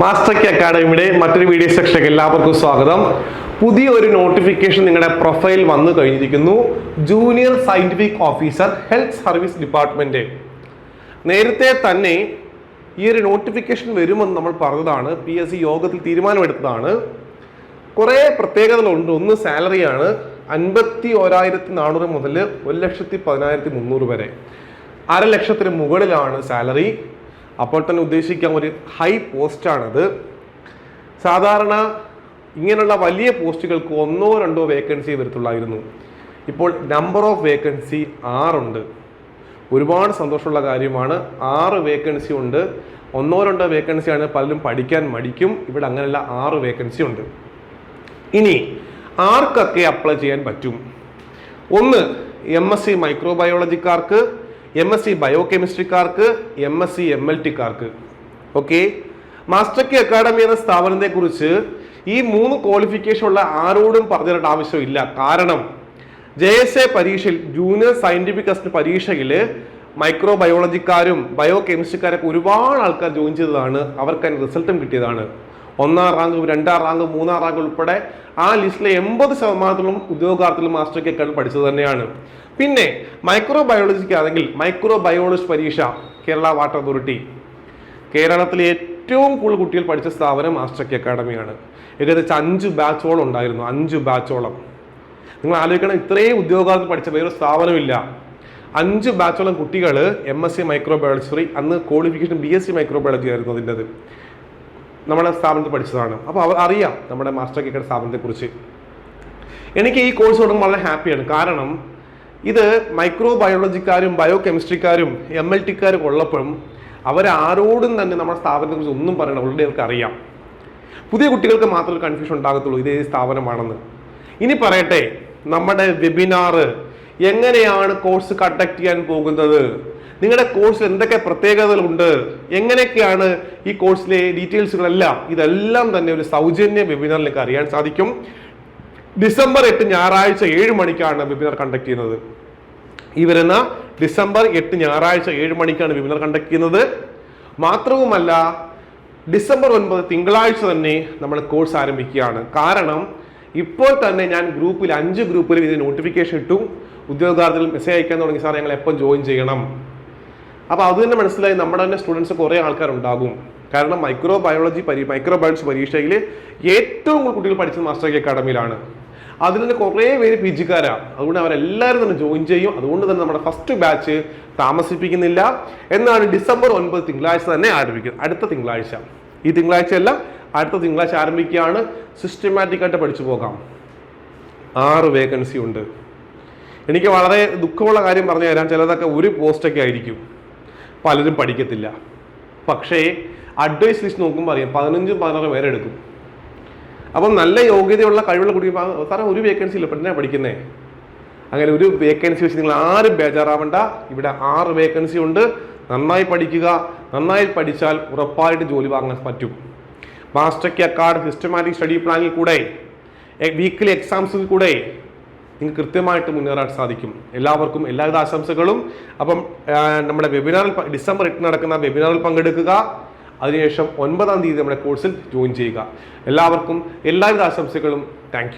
Master K അക്കാഡമിയുടെ മറ്റൊരു video സെക്ഷനിലേക്ക് എല്ലാവർക്കും സ്വാഗതം. പുതിയ ഒരു നോട്ടിഫിക്കേഷൻ നിങ്ങളുടെ പ്രൊഫൈൽ വന്നു കഴിഞ്ഞിരിക്കുന്നു. Junior scientific officer health service department നേരത്തെ തന്നെ ഈ ഒരു നോട്ടിഫിക്കേഷൻ വരുമെന്ന് നമ്മൾ പറഞ്ഞതാണ്. പി എസ് സി യോഗത്തിൽ തീരുമാനമെടുത്തതാണ്. കുറേ പ്രത്യേകതകളുണ്ട്. ഒന്ന് സാലറിയാണ് അൻപത്തി ഓരായിരത്തി നാനൂറ് മുതൽ ഒരു ലക്ഷത്തി പതിനായിരത്തി മുന്നൂറ് വരെ. അര ലക്ഷത്തിന് മുകളിലാണ് സാലറി അപ്പോൾ തന്നെ ഉദ്ദേശിക്കാം ഒരു ഹൈ പോസ്റ്റാണത്. സാധാരണ ഇങ്ങനെയുള്ള വലിയ പോസ്റ്റുകൾക്ക് ഒന്നോ രണ്ടോ വേക്കൻസി വരത്തുള്ളായിരുന്നു. ഇപ്പോൾ നമ്പർ ഓഫ് വേക്കൻസി ആറുണ്ട്. ഒരുപാട് സന്തോഷമുള്ള കാര്യമാണ്. ആറ് വേക്കൻസി ഉണ്ട്. ഒന്നോ രണ്ടോ വേക്കൻസിയാണ് പലരും പഠിക്കാൻ മടിക്കും. ഇവിടെ അങ്ങനെയുള്ള ആറ് വേക്കൻസി ഉണ്ട്. ഇനി ആർക്കൊക്കെ അപ്ലൈ ചെയ്യാൻ പറ്റും? ഒന്ന് എം എസ് സി മൈക്രോബയോളജിക്കാർക്ക് എം എസ് സി ബയോ കെമിസ്ട്രിക്കാർക്ക് M S C M L ടിക്കാർക്ക് okay master K academy എന്ന സ്ഥാപനത്തെക്കുറിച്ച് ഈ മൂന്ന് ക്വാളിഫിക്കേഷൻ ഉള്ള ആരോടും പറഞ്ഞു തരേണ്ട ആവശ്യമില്ല. കാരണം ജെ എസ് എ പരീക്ഷയിൽ ജൂനിയർ സയന്റിഫിക് അസിസ്റ്റ് പരീക്ഷയിൽ മൈക്രോ ബയോളജിക്കാരും ബയോ കെമിസ്ട്രിക്കാരൊക്കെ ഒരുപാട് ആൾക്കാർ ജോയിൻ ചെയ്തതാണ്. അവർക്ക് അതിന് റിസൾട്ടും കിട്ടിയതാണ്. ഒന്നാം റാങ്ക് രണ്ടാം റാങ്ക് മൂന്നാം റാങ്ക് ഉൾപ്പെടെ ആ ലിസ്റ്റിലെ എൺപത് ശതമാനത്തോളം ഉദ്യോഗാർത്ഥികളും മാസ്റ്റർ കെ അക്കാഡമി പഠിച്ചത് തന്നെയാണ്. പിന്നെ മൈക്രോ ബയോളജിക്ക് ആണെങ്കിൽ മൈക്രോ ബയോളജി പരീക്ഷ കേരള വാട്ടർ അതോറിറ്റി. കേരളത്തിലെ ഏറ്റവും കൂടുതൽ കുട്ടികൾ പഠിച്ച സ്ഥാപനം മാസ്റ്റർ കെ അക്കാഡമിയാണ്. ഏകദേശം അഞ്ച് ബാച്ചോളം ഉണ്ടായിരുന്നു അഞ്ച് ബാച്ചോളം. നിങ്ങൾ ആലോചിക്കണം ഇത്രയും ഉദ്യോഗാർത്ഥി പഠിച്ച വേറെ സ്ഥാപനമില്ല. അഞ്ച് ബാച്ചോളം കുട്ടികൾ M S C microbiology sorry അന്ന് qualification B S C microbiology ആയിരുന്നു അതിന്റെത്. നമ്മുടെ സ്ഥാപനത്തിൽ പഠിച്ചതാണ്. അപ്പോൾ അവർ അറിയാം നമ്മുടെ മാസ്റ്റർ കെ സ്ഥാപനത്തെക്കുറിച്ച് എനിക്ക് ഈ കോഴ്സ് തുടങ്ങുമ്പോൾ വളരെ ഹാപ്പിയാണ്. കാരണം ഇത് മൈക്രോ ബയോളജിക്കാരും ബയോ കെമിസ്ട്രിക്കാരും എം എൽ ടിക്കാരും ഉള്ളപ്പോഴും അവരാരോടും തന്നെ നമ്മുടെ സ്ഥാപനത്തെക്കുറിച്ച് ഒന്നും പറയണം ഓൾറെഡി അവർക്ക് അറിയാം. പുതിയ കുട്ടികൾക്ക് മാത്രമേ കൺഫ്യൂഷൻ ഉണ്ടാകത്തുള്ളൂ ഇതേ സ്ഥാപനമാണെന്ന്. ഇനി പറയട്ടെ നമ്മുടെ വെബിനാറ് എങ്ങനെയാണ് കോഴ്സ് കണ്ടക്ട് ചെയ്യാൻ പോകുന്നത്? നിങ്ങളുടെ കോഴ്സിൽ എന്തൊക്കെ പ്രത്യേകതകളുണ്ട് എങ്ങനെയൊക്കെയാണ് ഈ കോഴ്സിലെ ഡീറ്റെയിൽസുകളെല്ലാം ഇതെല്ലാം തന്നെ ഒരു സൗജന്യ വെബിനാറിലേക്ക് അറിയാൻ സാധിക്കും. ഡിസംബർ എട്ട് ഞായറാഴ്ച ഏഴ് മണിക്കാണ് വെബിനാർ കണ്ടക്ട് ചെയ്യുന്നത്. ഈ വരുന്ന ഡിസംബർ എട്ട് ഞായറാഴ്ച ഏഴ് മണിക്കാണ് വെബിനാർ കണ്ടക്ട് ചെയ്യുന്നത്. മാത്രവുമല്ല ഡിസംബർ ഒൻപത് തിങ്കളാഴ്ച തന്നെ നമ്മൾ കോഴ്സ് ആരംഭിക്കുകയാണ്. കാരണം ഇപ്പോൾ തന്നെ ഞാൻ ഗ്രൂപ്പിൽ അഞ്ച് ഗ്രൂപ്പിലും ഇതിന് നോട്ടിഫിക്കേഷൻ ഇട്ടു. ഉദ്യോഗാർത്ഥികൾ മെസ്സേജ് അയക്കാൻ തുടങ്ങി. സാർ ഞങ്ങൾ എപ്പം ജോയിൻ ചെയ്യണം? അപ്പോൾ അത് തന്നെ മനസ്സിലായി നമ്മുടെ തന്നെ സ്റ്റുഡൻസ് കുറേ ആൾക്കാരുണ്ടാകും. കാരണം മൈക്രോ ബയോളജി പരി മൈക്രോ ബയോളജി പരീക്ഷയിൽ ഏറ്റവും കൂടുതൽ കുട്ടികൾ പഠിച്ചത് മാസ്റ്റർ കെ അക്കാഡമിയിലാണ് അതിൽ നിന്ന് കുറേ പേര് പി ജിക്കാരാണ് അതുകൊണ്ട് അവരെല്ലാവരും തന്നെ ജോയിൻ ചെയ്യും. അതുകൊണ്ട് തന്നെ നമ്മുടെ ഫസ്റ്റ് ബാച്ച് താമസിപ്പിക്കുന്നില്ല. എന്നാണ് ഡിസംബർ ഒൻപത് തിങ്കളാഴ്ച തന്നെ ആരംഭിക്കുന്നത്. അടുത്ത തിങ്കളാഴ്ച. ഈ തിങ്കളാഴ്ച അല്ല അടുത്ത തിങ്കളാഴ്ച ആരംഭിക്കുകയാണ്. സിസ്റ്റമാറ്റിക് ആയിട്ട് പഠിച്ചു പോകാം. ആറ് വേക്കൻസി ഉണ്ട്. എനിക്ക് വളരെ ദുഃഖമുള്ള കാര്യം പറഞ്ഞു തരാം ചിലതൊക്കെ ഒരു പോസ്റ്റൊക്കെ ആയിരിക്കും. പലരും പഠിക്കത്തില്ല. പക്ഷേ അഡ്വൈസ് ലിസ്റ്റ് നോക്കുമ്പോൾ അറിയാം പതിനഞ്ചും പതിനാറും പേരെ എടുക്കും. അപ്പം നല്ല യോഗ്യതയുള്ള കഴിവുള്ള കുട്ടി സാറേ ഒരു വേക്കൻസി ഇല്ല പെട്ടെന്ന് പഠിക്കുന്നേ. അങ്ങനെ ഒരു വേക്കൻസി വെച്ച് നിങ്ങൾ ആരും ബേജാറാവണ്ട. ഇവിടെ ആറ് വേക്കൻസി ഉണ്ട്. നന്നായി പഠിക്കുക. നന്നായി പഠിച്ചാൽ ഉറപ്പായിട്ട് ജോലി വാങ്ങാൻ പറ്റും. മാസ്റ്റർ കെ അക്കാഡ് സിസ്റ്റമാറ്റിക് സ്റ്റഡി പ്ലാനിൽ കൂടെ വീക്കിലി എക്സാംസിൽ കൂടെ നിങ്ങൾക്ക് കൃത്യമായിട്ട് മുന്നേറാൻ സാധിക്കും. എല്ലാവർക്കും എല്ലാവിധ ആശംസകളും. അപ്പം നമ്മുടെ വെബിനാറിൽ ഡിസംബർ എട്ട് നടക്കുന്ന വെബിനാറിൽ പങ്കെടുക്കുക. അതിനുശേഷം ഒൻപതാം തീയതി നമ്മുടെ കോഴ്സിൽ ജോയിൻ ചെയ്യുക. എല്ലാവർക്കും എല്ലാവിധ ആശംസകളും. താങ്ക്